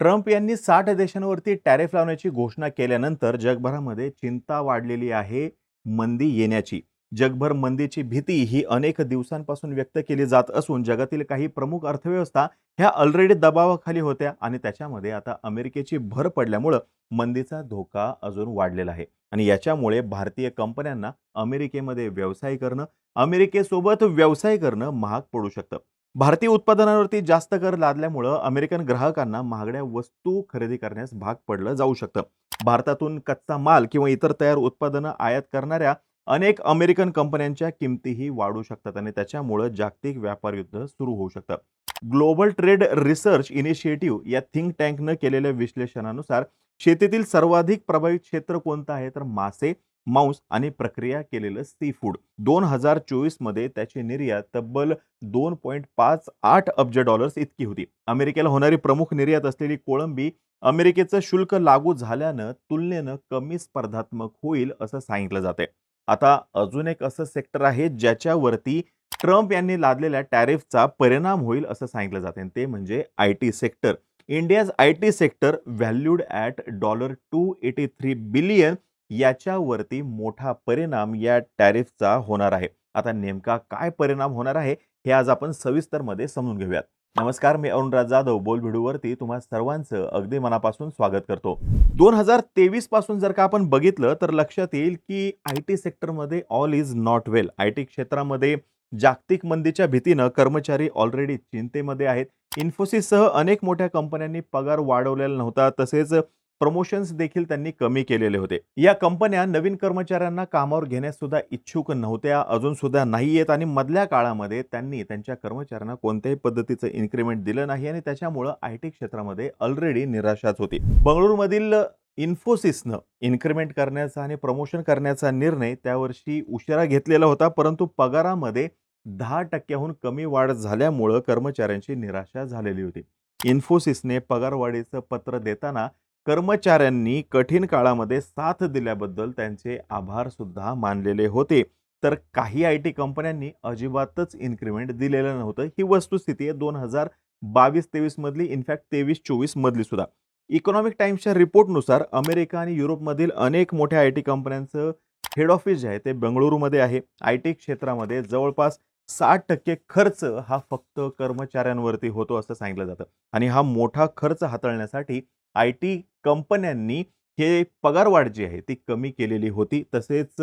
Trump यांनी साठ देशांवरती tariff लावण्याची घोषणा केल्यानंतर जगभरामध्ये चिंता वाढलेली आहे मंदी येण्याची. जगभर मंदीची भीती ही अनेक दिवसांपासून व्यक्त केली जात असून जगातील काही प्रमुख अर्थव्यवस्था ह्या ऑलरेडी दबावाखाली होत्या आणि त्याच्यामध्ये आता अमेरिकेची भर पडल्यामुळं मंदीचा धोका अजून वाढलेला आहे. आणि याच्यामुळे भारतीय कंपन्यांना अमेरिकेमध्ये व्यवसाय करणं अमेरिकेसोबत व्यवसाय करणं महाग पडू शकतं. भारतीय उत्पादनावरती जास्त कर लादल्यामुळं अमेरिकन ग्राहकांना महागड्या वस्तू खरेदी करण्यास भाग पडलं जाऊ शकतं. भारतातून कच्चा माल किंवा इतर तयार उत्पादनं आयात करणाऱ्या अनेक अमेरिकन कंपन्यांच्या किमतीही वाढू शकतात आणि त्याच्यामुळं जागतिक व्यापार युद्ध सुरू होऊ शकतं. ग्लोबल ट्रेड रिसर्च इनिशिएटिव्ह या थिंक टँकनं केलेल्या विश्लेषणानुसार शेतीतील सर्वाधिक प्रभावित क्षेत्र कोणतं आहे? तर मासे मांस आणि प्रक्रिया केलेलं सी फूड दोन हजार चोवीसमध्ये त्याची निर्यात तब्बल दोन पॉईंट पाच आठ अब्ज डॉलर्स इतकी होती. अमेरिकेला होणारी प्रमुख निर्यात असलेली कोळंबी अमेरिकेचं शुल्क लागू झाल्यानं तुलनेनं कमी स्पर्धात्मक होईल असं सांगितलं जाते आता अजून एक असं सेक्टर आहे ज्याच्यावरती ट्रम्प यांनी लादलेल्या टॅरिफचा परिणाम होईल असं सांगितलं जाते ते म्हणजे I T sector India's I T sector valued at dollar two eighty three billion याच्यावरती मोठा परिणाम या टॅरिफचा होणार आहे. आता नेमका काय परिणाम होणार आहे हे आज आपण सविस्तरमध्ये समजून घेऊयात. नमस्कार मी अरुणराज जाधव बोल व्हिडिओवरती तुम्हा सर्वांचं अगदी मनापासून स्वागत करतो. दोन हजार तेवीसपासून जर का आपण बघितलं तर लक्षात येईल की आय टी सेक्टरमध्ये all is not well I T क्षेत्रामध्ये जागतिक मंदीच्या भीतीनं कर्मचारी ऑलरेडी चिंतेमध्ये आहेत. इन्फोसिससह अनेक मोठ्या कंपन्यांनी पगार वाढवलेला नव्हता. तसेच प्रमोशन्स देखील त्यांनी कमी केलेले होते. या कंपन्या नवीन कर्मचाऱ्यांना कामावर घेण्यास सुद्धा इच्छुक नव्हत्या अजून सुद्धा नाही आहेत आणि मधल्या काळामध्ये त्यांनी त्यांच्या कर्मचाऱ्यांना कोणत्याही पद्धतीचं इन्क्रीमेंट दिलं नाही आणि त्याच्यामुळं आय टी क्षेत्रामध्ये ऑलरेडी निराशाच होती. बंगळुरूमधील इन्फोसिसनं इन्क्रिमेंट करण्याचा आणि प्रमोशन करण्याचा निर्णय त्यावर्षी उशिरा घेतलेला होता परंतु पगारामध्ये दहा टक्क्याहून कमी वाढ झाल्यामुळं कर्मचाऱ्यांची निराशा झालेली होती. इन्फोसिसने पगारवाढीचं पत्र देताना कर्मचाऱ्यांनी कठीण काळामध्ये साथ दिल्याबद्दल त्यांचे आभार सुद्धा मानलेले होते. तर काही आय टी कंपन्यांनी अजिबातच इन्क्रिमेंट दिलेलं नव्हतं. ही वस्तुस्थिती आहे दोन हजार बावीस तेवीस मधली इनफॅक्ट तेवीस चोवीस मधली सुद्धा. इकॉनॉमिक टाइम्सच्या रिपोर्टनुसार अमेरिका आणि युरोपमधील अनेक मोठ्या आय टी कंपन्यांचं हेड ऑफिस जे आहे ते बेंगळुरूमध्ये आहे. आय टी क्षेत्रामध्ये जवळपास साठ टक्के खर्च हा फक्त कर्मचाऱ्यांवरती होतो असं सांगितलं जातं. आणि हा मोठा खर्च हाताळण्यासाठी आय टी कंपन्यांनी हे पगारवाढ जी आहे ती कमी केलेली होती. तसेच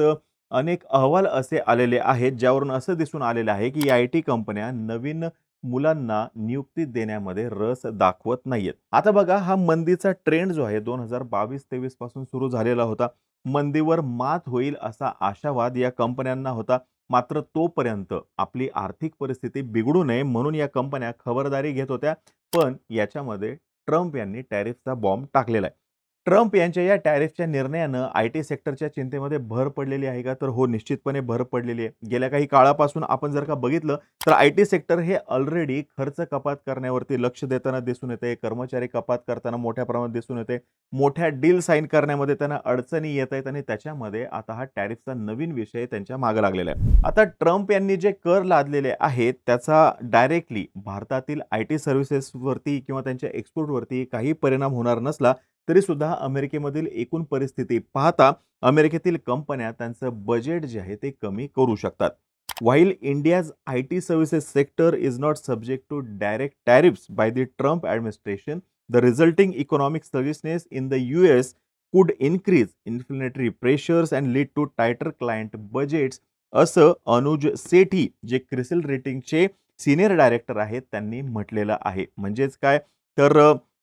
अनेक अहवाल असे आलेले आहेत ज्यावरून असं दिसून आलेलं आहे की आय टी कंपन्या नवीन मुलांना नियुक्ती देण्यामध्ये रस दाखवत नाहीयेत. आता बघा हा मंदीचा ट्रेंड जो आहे दोन हजार बावीस तेवीसपासून सुरू झालेला होता. मंदीवर मात होईल असा आशावाद या कंपन्यांना होता. मात्र तोपर्यंत आपली आर्थिक परिस्थिती बिघडू नये म्हणून या कंपन्या खबरदारी घेत होत्या. पण याच्यामध्ये ट्रम्प यांनी टॅरिफचा बॉम्ब टाकलेला आहे. ट्रम्प यांच्या या टॅरिफच्या निर्णयानं आय टी सेक्टरच्या चिंतेमध्ये भर पडलेली आहे का? तर हो निश्चितपणे भर पडलेली आहे. गेल्या काही काळापासून आपण जर का बघितलं तर आय टी सेक्टर हे ऑलरेडी खर्च कपात करण्यावरती लक्ष देताना दिसून येते कर्मचारी कपात करताना मोठ्या प्रमाणात दिसून येते मोठ्या डील साईन करण्यामध्ये त्यांना अडचणी येत आहेत आणि त्याच्यामध्ये आता हा टॅरिफचा नवीन विषय त्यांच्या मागे लागलेला आहे. आता ट्रम्प यांनी जे कर लादलेले आहेत त्याचा डायरेक्टली भारतातील आय टी सर्व्हिसेसवरती किंवा त्यांच्या एक्सपोर्टवरती काही परिणाम होणार नसला तरीसुद्धा अमेरिकेमधील एकूण परिस्थिती पाहता अमेरिकेतील कंपन्या त्यांचं बजेट जे आहे ते कमी करू शकतात. While India's I T services sector is not subject to direct tariffs by the Trump administration the resulting economic serviceness in the U S could increase inflationary pressures and lead to tighter client budgets असं अनुज सेठी जे CRISIL रेटिंगचे senior director आहेत त्यांनी म्हटलेलं आहे. म्हणजेच काय? तर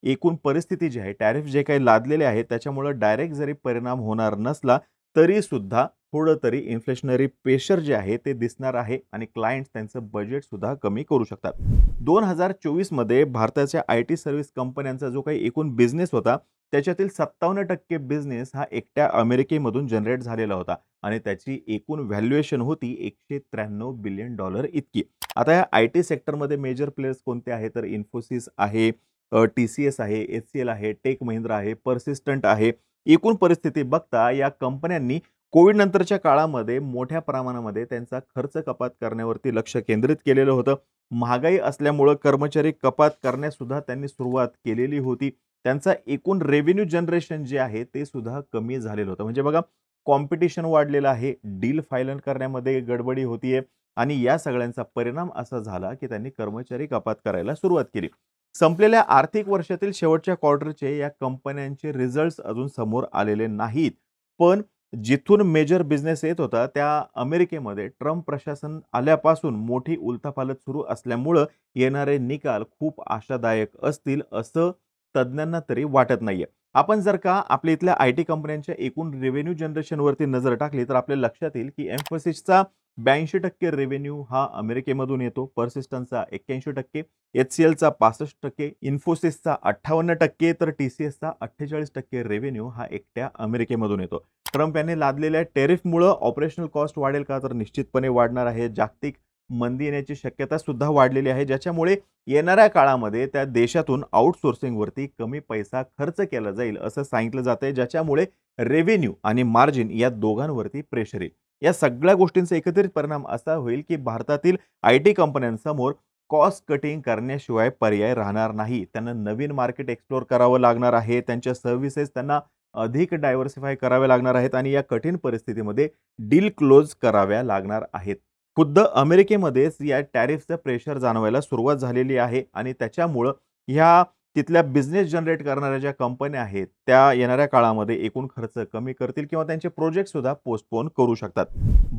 एकूण परिस्थिती जी आहे टॅरिफ जे काही लादलेले आहेत त्याच्यामुळं डायरेक्ट जरी परिणाम होणार नसला तरी सुद्धा थोडं तरी इन्फ्लेशनरी प्रेशर जे आहे ते दिसणार आहे आणि क्लायंट्स त्यांचं बजेट सुद्धा कमी करू शकतात. दोन हजार चोवीसमध्ये भारताच्या आय टी सर्व्हिस कंपन्यांचा जो काही एकूण बिझनेस होता त्याच्यातील सत्तावन्न टक्के बिझनेस हा एकट्या अमेरिकेमधून जनरेट झालेला होता आणि त्याची एकूण व्हॅल्युएशन होती एकशे त्र्याण्णव बिलियन डॉलर इतकी. आता या आय टी सेक्टरमध्ये मेजर प्लेयर्स कोणते आहे तर इन्फोसिस आहे टी सी एस आहे एच सी एल आहे टेक महिंद्रा आहे पर्सिस्टंट आहे. एकूण परिस्थिती बघता या कंपन्यांनी कोविड नंतरच्या काळामध्ये मोठ्या प्रमाणामध्ये त्यांचा खर्च कपात करण्यावरती लक्ष केंद्रित केलेलं होतं. महागाई असल्यामुळं कर्मचारी कपात करण्यास सुद्धा त्यांनी सुरुवात केलेली होती. त्यांचा एकूण रेव्हेन्यू जनरेशन जे आहे ते सुद्धा कमी झालेलं होतं. म्हणजे बघा कॉम्पिटिशन वाढलेलं आहे डील फायलन करण्यामध्ये गडबडी होतीये आणि या सगळ्यांचा परिणाम असा झाला की त्यांनी कर्मचारी कपात करायला सुरुवात केली. संपलेल्या आर्थिक वर्षातील शेवटच्या क्वार्टरचे या कंपन्यांचे रिझल्ट्स अजून समोर आलेले नाहीत. पण जिथून मेजर बिझनेस येत होता त्या अमेरिकेमध्ये ट्रम्प प्रशासन आल्यापासून मोठी उलथापालथ सुरू असल्यामुळं येणारे निकाल खूप आशादायक असतील असं तज्ज्ञांना तरी वाटत नाहीये. आपण जर का आपल्या इथल्या आय टी कंपन्यांच्या एकूण रेव्हेन्यू जनरेशनवरती नजर टाकली तर आपल्या लक्षात येईल की एम्फोसिसचा ब्याऐंशी टक्के रेव्हेन्यू हा अमेरिकेमधून येतो. पर्सिस्टनचा एक्क्याऐंशी टक्के. एच सी एलचा पासष्ट टक्के. इन्फोसिसचा अठ्ठावन्न टक्के. तर टी सी एसचा अठ्ठेचाळीस टक्के रेव्हेन्यू हा एकट्या अमेरिकेमधून येतो. ट्रम्प यांनी लादलेल्या टेरिफमुळं ऑपरेशनल कॉस्ट वाढेल का? तर निश्चितपणे वाढणार आहे. जागतिक मंदी येण्याची शक्यता सुद्धा वाढलेली आहे ज्याच्यामुळे येणाऱ्या काळामध्ये त्या देशातून आउटसोर्सिंगवरती कमी पैसा खर्च केला जाईल असं सांगितलं जात आहे ज्याच्यामुळे रेव्हेन्यू आणि मार्जिन या दोघांवरती प्रेशर येईल. या सगळ्या गोष्टींचा एकत्रित परिणाम असा होईल की भारतातील आय टी कंपन्यांसमोर कॉस्ट कटिंग करण्याशिवाय पर्याय राहणार नाही. त्यांना नवीन मार्केट एक्सप्लोर करावं लागणार आहे. त्यांच्या सर्व्हिसेस त्यांना अधिक डायव्हर्सिफाय कराव्या लागणार आहेत आणि या कठीण परिस्थितीमध्ये डील क्लोज कराव्या लागणार आहेत. खुद्द अमेरिकेमध्येच या टॅरिफचं प्रेशर जाणवायला सुरुवात झालेली आहे आणि त्याच्यामुळं ह्या तिथल्या बिझनेस जनरेट करणाऱ्या ज्या कंपन्या आहेत त्या येणाऱ्या काळामध्ये एकूण खर्च कमी करतील किंवा त्यांचे प्रोजेक्ट सुद्धा पोस्टपोन करू शकतात.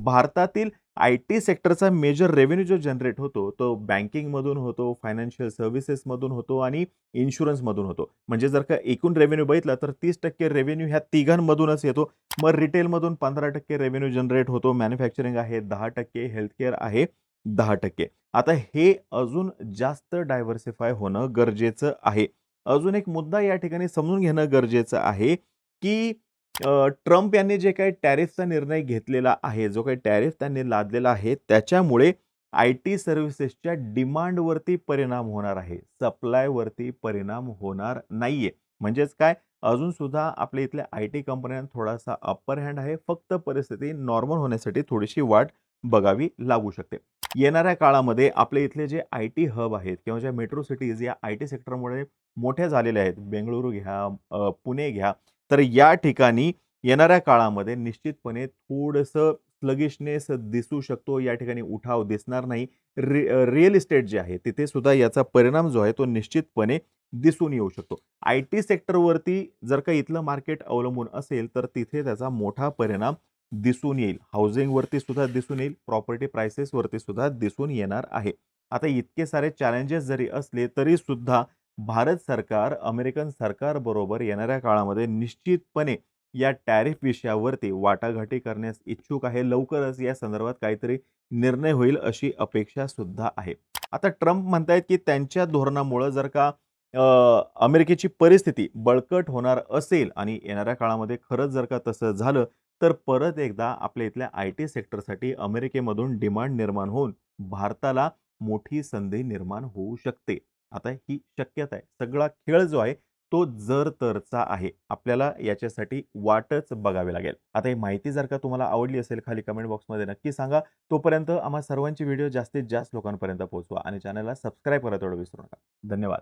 भारतातील आय टी सेक्टरचा मेजर रेव्हेन्यू जो जनरेट होतो तो बँकिंगमधून होतो फायनान्शियल सर्व्हिसेसमधून होतो आणि इन्शुरन्समधून होतो. म्हणजे जर का एकूण रेव्हेन्यू बघितला तर तीस टक्के रेव्हेन्यू ह्या तिघांमधूनच येतो. मग रिटेलमधून पंधरा टक्के रेव्हेन्यू जनरेट होतो. मॅन्युफॅक्चरिंग आहे दहा टक्के हेल्थकेअर आहे. दहा टक्के. आता हे अजून जास्त डायव्हर्सिफाय होणं गरजेचं आहे. अजून एक मुद्दा या ठिकाणी समजून घेणं गरजेचं आहे की ट्रम्प यांनी जे काही टॅरिफचा निर्णय घेतलेला आहे जो काही टॅरिफ त्यांनी लादलेला आहे त्याच्यामुळे आय टी सर्व्हिसेसच्या डिमांडवरती परिणाम होणार आहे. सप्लायवरती परिणाम होणार नाहीये. म्हणजेच काय? अजून सुद्धा आपल्या इथल्या आय टी कंपन्यांना थोडासा अप्पर हँड आहे. फक्त परिस्थिती नॉर्मल होण्यासाठी थोडीशी वाट बघावी लागू शकते. येणाऱ्या काळामध्ये आपले इथले जे आय टी हब आहेत किंवा ज्या मेट्रो सिटीज या आय टी सेक्टरमुळे मोठ्या झालेल्या आहेत बेंगळुरू घ्या पुणे घ्या तर या ठिकाणी येणाऱ्या काळामध्ये निश्चितपणे थोडंसं स्लगिशनेस दिसू शकतो. या ठिकाणी उठाव दिसणार नाही. रि रिअल इस्टेट जे आहे तिथे सुद्धा याचा परिणाम जो आहे तो निश्चितपणे दिसून येऊ शकतो. आय टी सेक्टरवरती जर का इथलं मार्केट अवलंबून असेल तर तिथे त्याचा मोठा परिणाम दिसून येईल. हाऊसिंगवरती सुद्धा दिसून येईल. प्रॉपर्टी प्राइसेसवरती सुद्धा दिसून येणार आहे. आता इतके सारे चॅलेंजेस जरी असले तरी सुद्धा भारत सरकार अमेरिकन सरकारबरोबर येणाऱ्या काळामध्ये निश्चितपणे या टॅरिफ विषयावरती वाटाघाटी करण्यास इच्छुक आहे. लवकरच या संदर्भात काहीतरी निर्णय होईल अशी अपेक्षा सुद्धा आहे. आता ट्रम्प म्हणतायत की त्यांच्या धोरणामुळं जर का अमेरिकेची परिस्थिती बळकट होणार असेल आणि येणाऱ्या काळामध्ये खरंच जर का तसं झालं तर परत एकदा आपल्या इथल्या आय टी सेक्टरसाठी अमेरिकेमधून डिमांड निर्माण होऊन भारताला मोठी संधी निर्माण होऊ शकते. आता ही शक्यता आहे. सगळा खेळ जो आहे तो जर तरचा आहे आपल्याला याच्यासाठी वाटच बघावी लागेल. आता ही माहिती जर का तुम्हाला आवडली असेल खाली कमेंट बॉक्समध्ये नक्की सांगा. तोपर्यंत आम्हा सर्वांची व्हिडिओ जास्तीत जास्त लोकांपर्यंत पोहोचवा आणि चॅनलला सबस्क्राईब करा तेवढं विसरू नका. धन्यवाद.